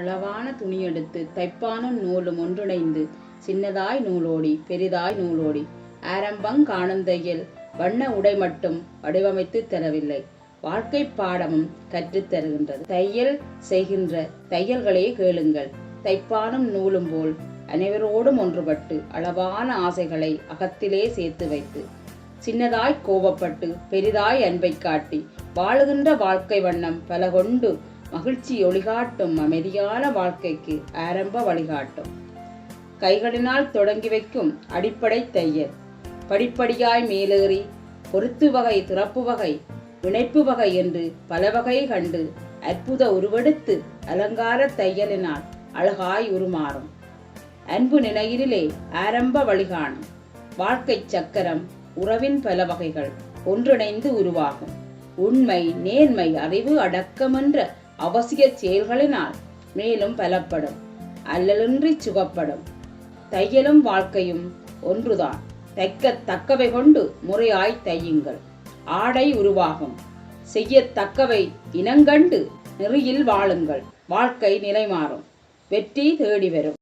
அளவான துணி எடுத்து தைப்பானும் நூலும் ஒன்றிணைந்து சின்னதாய் நூலோடி பெரிதாய் நூலோடி. ஆரம்பங் காணும் தையல் வண்ண உடை மட்டும் வடிவமைத்து தரவில்லை. வாழ்க்கை பாடமும் கற்றுத் தருகின்றது. தையல் செய்கின்ற தையல்களே கேளுங்கள். தைப்பானும் நூலும் போல் அனைவரோடும் ஒன்றுபட்டு அளவான ஆசைகளை அகத்திலே சேர்த்து வைத்து சின்னதாய் கோபப்பட்டு பெரிதாய் அன்பை காட்டி வாழுகின்ற வாழ்க்கை வண்ணம் பல கொண்டு மகிழ்ச்சி ஒளிகாட்டும் அமைதியான வாழ்க்கைக்கு ஆரம்ப வழிகாட்டும். கைகளினால் தொடங்கி வைக்கும் அடிப்படை தையல். படிப்படியாய் மேலேறி பொருத்து வகை திறப்பு வகை இணைப்பு வகை என்று பல வகை கண்டு அற்புத உருவெடுத்து அலங்கார தையலினால் அழகாய் உருமாறும். அன்பு நிலையிலே ஆரம்ப வழிகாணும். வாழ்க்கை சக்கரம் உறவின் பல வகைகள் ஒன்றிணைந்து உருவாகும். உண்மை நேர்மை அறிவு அடக்கமென்ற அவசிய செயல்களினால் மேலும் பலப்படும் அல்லலின்றி சுகப்படும். தையலும் வாழ்க்கையும் ஒன்றுதான். தைக்க தக்கவை கொண்டு முறையாய் தையுங்கள். ஆடை உருவாகும். செய்யத்தக்கவை இனங்கண்டு நெறியில் வாழுங்கள். வாழ்க்கை நிலைமாறும். வெற்றி தேடி வரும்